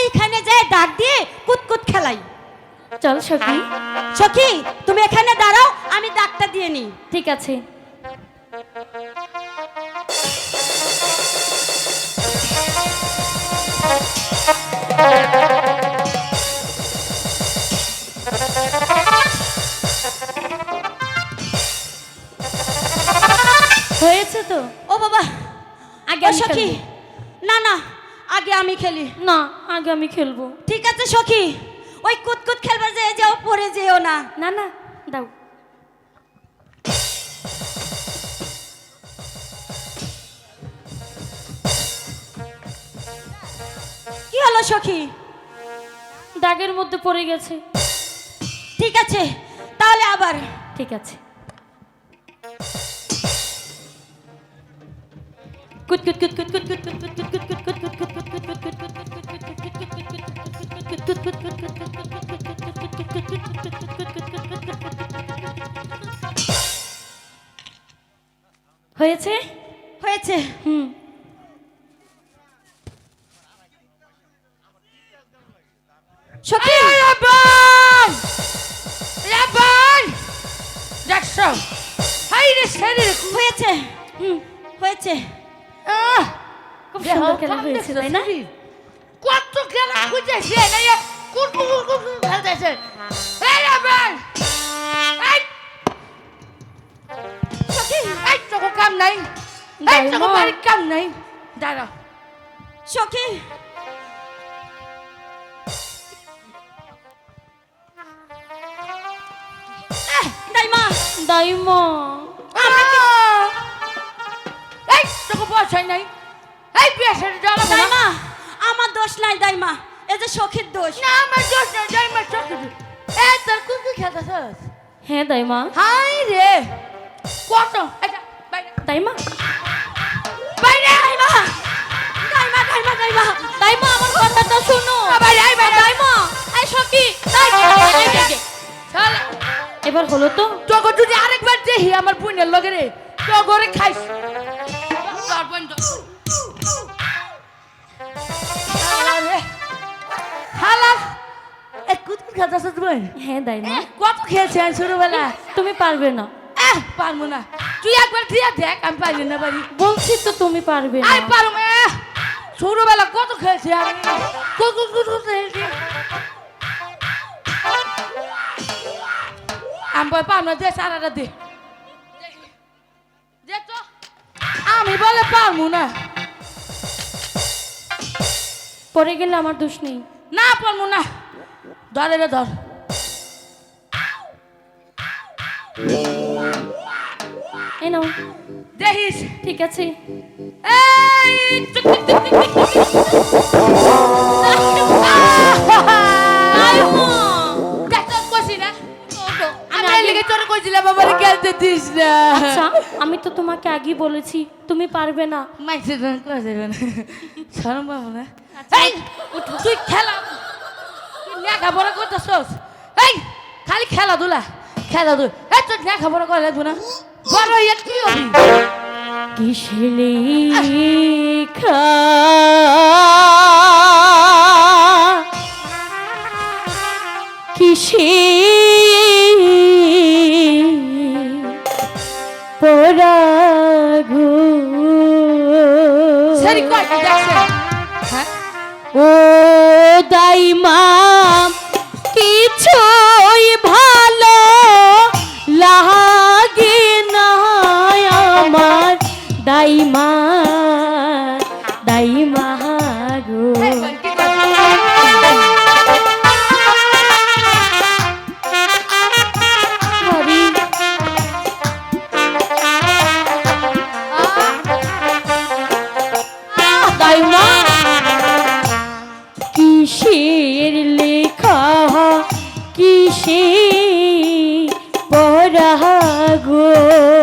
ওইখানে যায় ডাক দিয়ে কুতকুত খেলাই। চল সখী। সখী তুমি এখানে দাঁড়াও আমি ডাকটা দিয়ে নিই। ঠিক আছে। হয়েছে তো? ও বাবা আগে সখী। না না আগে আমি খেলি। না আগে আমি খেলব। ঠিক আছে সখী। ওই কুতকুত খেলবার যে যাও পরে যেও না। না না দাও। কি হলো সখী? দাগের মধ্যে পড়ে গেছে। ঠিক আছে তাহলে আবার। ঠিক আছে। কুত কুত কুত কুত কুত কুত কুত কুত কুত কুত কুত কুত কুত কুত কুত কুত হয়েছে? হয়েছে। হুম। সখী! রাবান রাবান দেখছ? হাই রে শরীর হয়েছে। হুম। হয়েছে। খুব সুন্দর খেলা হয়েছে তাই না কত খেলা খুঁজেছে না কুট কুট খেলতেছে এই রাবান এই সখী এই তোকে কাম নাই এই দাইমা। বাড়ির কাম নাই দাঁড়া সখী দাইমা দাইমা বয়স হয় নাই। এই জ্বালাবো না। দাইমা আমার দোষ নাই দাইমা এই যে সখীর দোষ। না আমার দোষ না যাই মা চোখে এ তোর কুকুর খেলতেছস হ্যাঁ দাইমা। হাই রে। কত? দাইমা। বাইরে। দাইমা। দাইমা দাইমা দাইমা। দাইমা আমার কথাটা শোনো। বাইরে বাইরে। দাইমা এই সখী শালা এবার হলো তো? তোকে যদি আরেকবার দেখি আমার বোনের লগে রে তো Eh? Eh, হ্যাঁ তাই না eh, কত খেয়েছে ছোটবেলা তুমি পারবে না। পারব না। তুই একবার দিয়া দেখ আমি পারি না পারি বলছি তো তুমি পারবে না। আমি পারব কত খেয়েছি আমি? কত কত খেয়েছি আমি পারব না দে সারাটা দে। আমি বলে পারব না পরে গেলে আমার দোষ নেই না পারব না ধরে রে ধর এ নাও দেখিস ঠিক আছে এই লিগে খেলতে দিস না। আচ্ছা আমি তো তোমাকে আগেই বলেছি তুমি পারবে না। মাইছে না কইছে না। শরম পাবো না। আচ্ছা, এই তুই খেলা তুই করতেছস? এই খালি খেলাধুলা খেলাধুলা। এই তুই লেখাপড়া করে লাগবো না। বড় ইয়ে কি হবি? লেখা কিসে গো।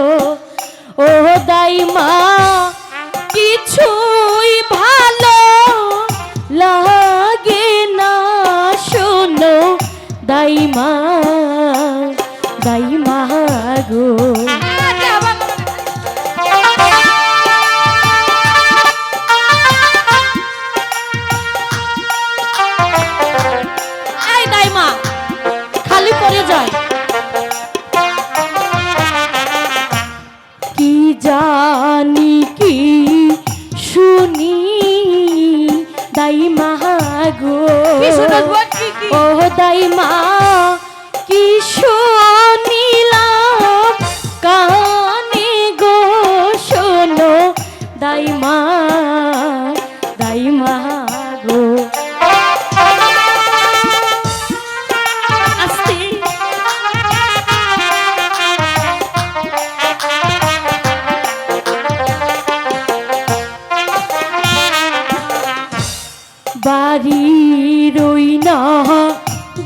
কি? দাই মা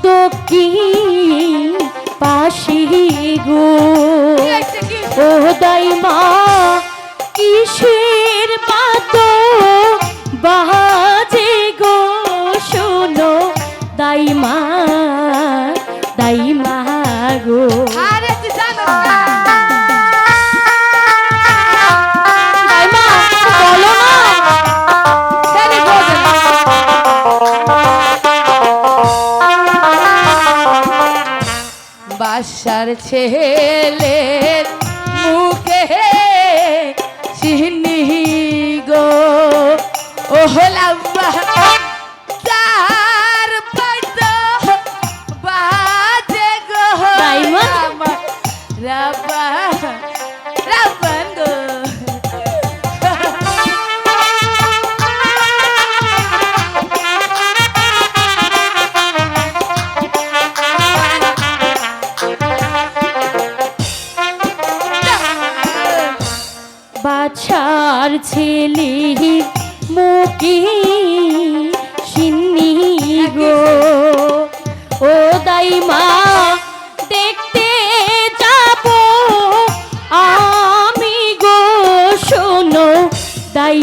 দক্ষিণ পাশি গো? ও দাই বাসার ছেলে মুখে চিনি গো। ও বাছার ছেলে মুখে সিন্নি গো। ও দাই মা দেখতে যাব আমি গো শোনো দাই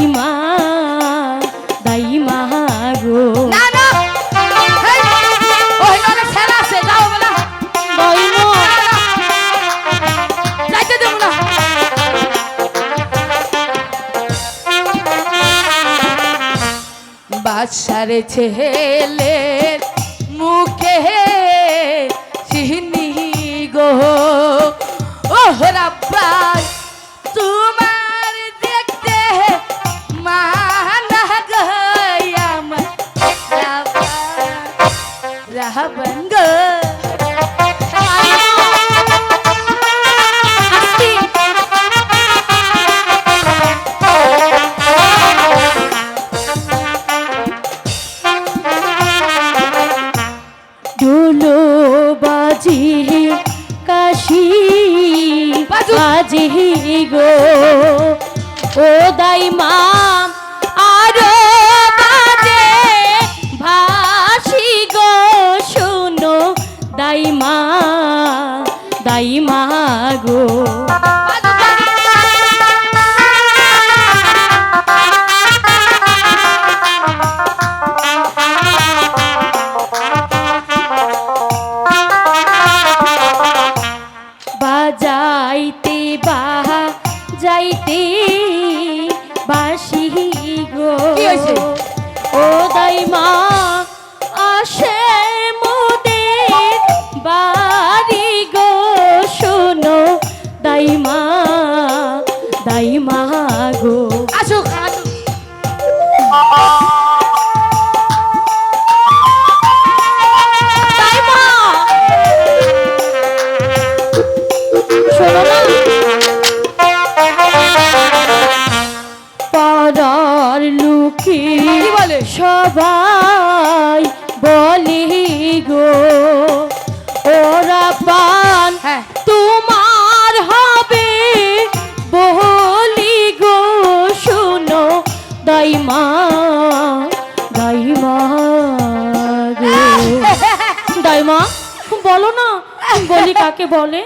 বাসার ছেলের মুখে বাজি গো। ও দাই মা, আরও বাজে ভাসি গো, শুনো দাই মা দাই মা গো। যাইতে বাসি গো? ও দাই মা আসে বলে? সবাই বলি গো ওরা পান হ্যাঁ। তোমার হবে বলি গো শোনো দাই মা দাই মা গো দাই মা বলো না বলি কাকে বলে?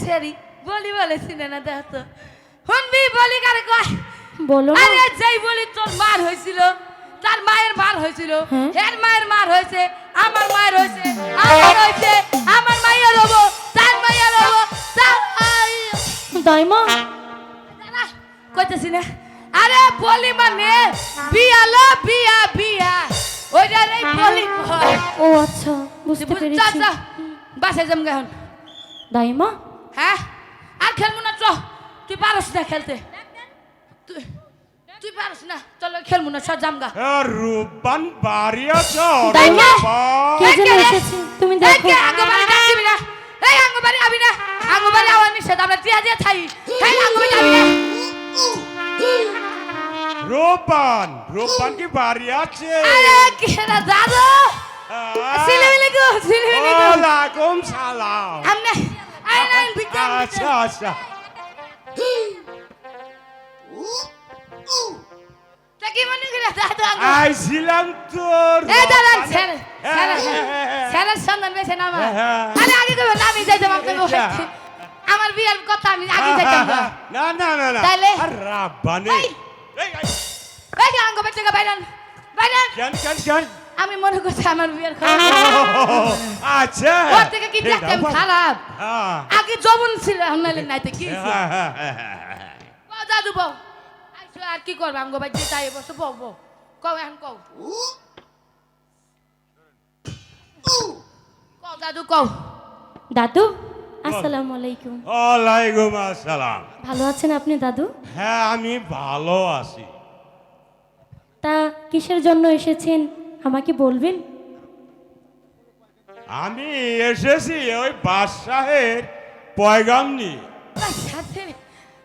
সেরি বলি বলে না দেখ। শুনবি বলি কারে কয়? বলো আরে যেই বলি তোর মার হয়েছিল। তার মায়ের মার হয়েছিল। হ্যাঁ। এর মায়ের মার হয়েছে আমার মায়ের হয়েছে আমার হয়েছে আমার মায়ের হব তার মায়ের হব তার দাই মা কইতেছি না। আরে বলি মানে বিয়া লো বিয়া বিয়া। ওইটা এই বলি কয় ও আচ্ছা বুঝতে বুঝ- পেরেছি। যা, যা, বাসে যাম এখন। দাইমা। হ্যাঁ? আর খেলব না চ। তুই পারস না খেলতে। তুই পারস না। চলো খেলব না সব জামগা। রূপবান বাড়ি আছো দাইমা রূপবান। কে যেন? এসেছে তুমি দেখো। কে আঙ্গবাড়ি ডাকবি না। এই আঙ্গবাড়ি আবি না। আঙ্গবাড়ি আওয়ার নিষেধ আমরা টিয়া দিয়ে থাই। এই আঙ্গবাড়ি আবি না। রূপবান রূপবান কি বাড়ি আছে? আরে কি রে দাদু গো সিলেমিলে গো। ওয়ালাইকুম সালাম। আমনে আই না বিকাম আচ্ছা আচ্ছা। মনে করে দাদু আইছিলাম তোর সন্ধান না আমার। হ্যাঁ। আরে আগে কবে না আমি যাইতাম আপনাকে আচ্ছা। আমার বিয়ের কথা আমি আগে যাইতাম না। না না না? আর রাব্বানে এই। এই আঙ্গ বেচে বাইরান বাইরান কেন কেন কেন? আমি মনে করছি আমার বিয়ের খবর আচ্ছা। ওর থেকে কি দেখতাম খারাপ? হ্যাঁ। আগে জবন ছিল এখন নাইলে নাইতে কি? হ্যাঁ, হ্যাঁ, হ্যাঁ, হ্যাঁ। দাদু আর কি করবে? আঙ্গ তাই বসে কও এখন কও। কও দাদু কও। দাদু আসসালামু আলাইকুম। ওয়ালাইকুম আসসালাম। ভালো আছেন আপনি দাদু? হ্যাঁ আমি ভালো আছি। তা কিসের জন্য এসেছেন? আমাকে বলবেন? আমি এসেছি ওই বাদশাহের পয়গাম নিয়ে।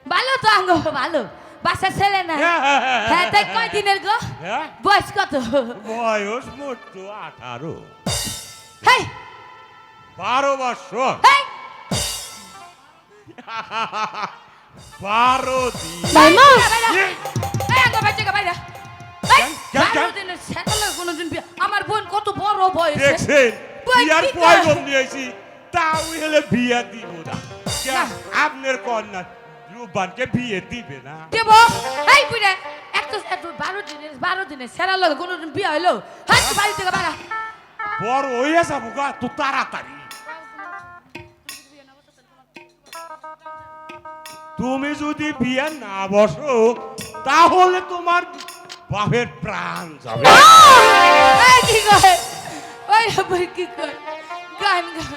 ভালো তো আঙ্গ ভালো। বাচ্চা ছেলে না হ্যাঁ, হ্যাঁ, হ্যাঁ, হ্যাঁ তাই কয় দিনের গো? বয়স কত? বয়স মোট তো আঠারো। হেই! বারো বছর। হেই! বারো দিন। বাইরা। এই আঙ্গ বাই থেকে বাইরা বারো দিনের সেটালে কোনোদিন আমার বোন কত বড় বয়স। দেখছেন? বই বিয়ার পয়গম নিয়েছি। তাও হলে বিয়া দিব না। আপনার কন্যা রূপবানকে বিয়ে দিবে না দেব এই বুড়ে এত এত বারো দিনের বারো দিনের সেরা লোক কোনোদিন বিয়ে হইল হাত বাড়ি থেকে বাড়া বড় যাব গা তো তাড়াতাড়ি তুমি যদি বিয়ে না বসো তাহলে তোমার বাপের প্রাণ যাবে এই কি কয় ওই আবার কি কয় গান গান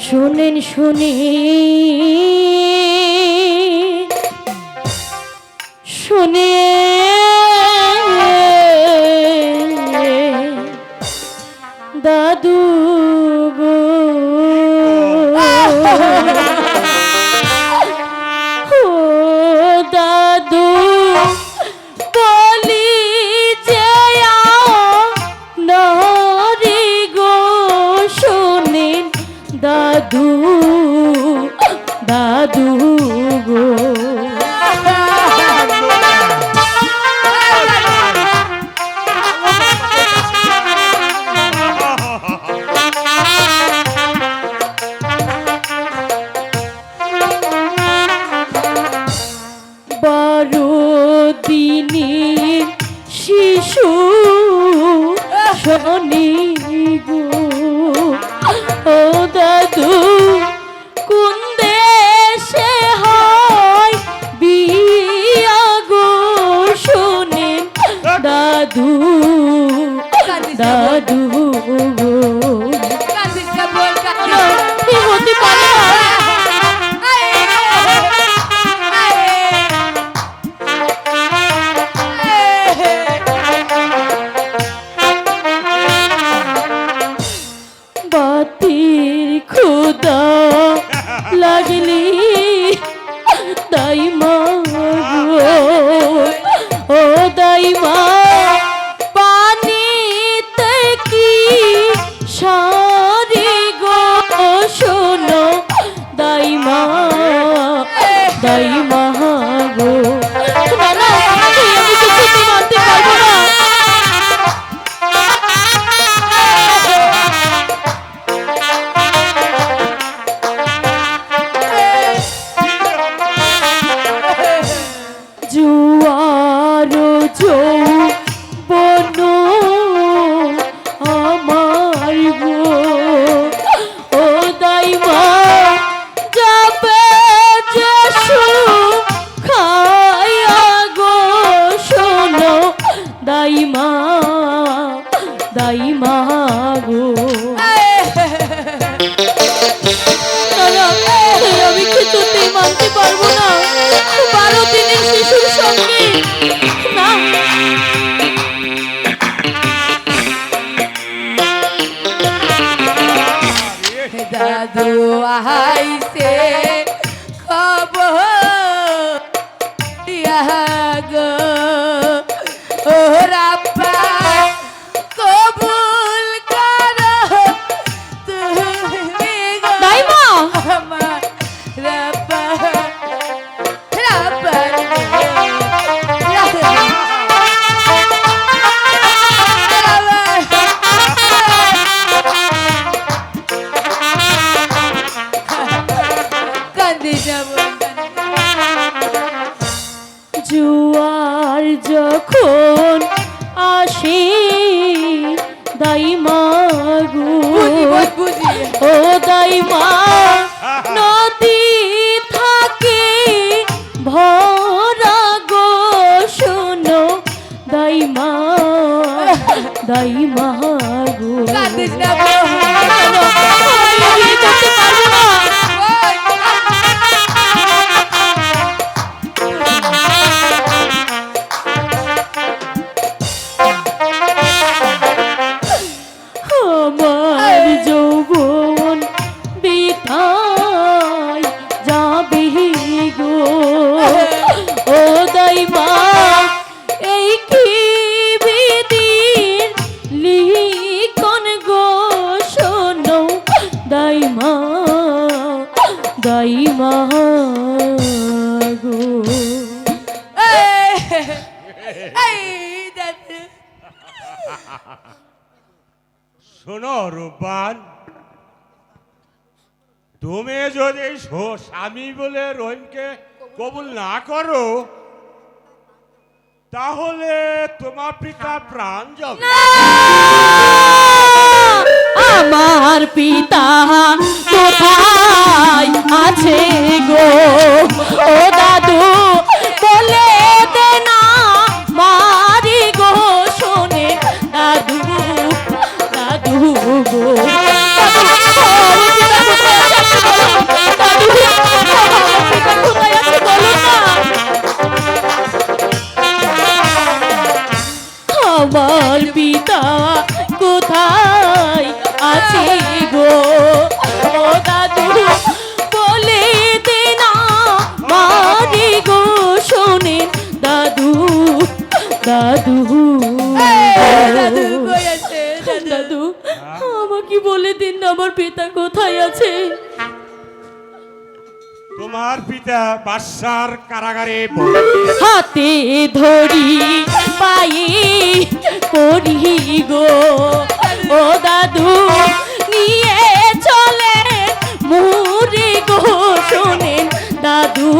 শুনেন শুনে। দাইমা তুমি যদি স্বামী বলে রহিমকে কবুল না করো তাহলে তোমার পিতা হ্যাঁ। প্রাণ যাবে আমার পিতা কোথায় আছে গো? বাসার কারাগারে হাতে ধরি পাই পড়ি গো। ও দাদু, নিয়ে চলে মুড়ি গো শোনেন দাদু।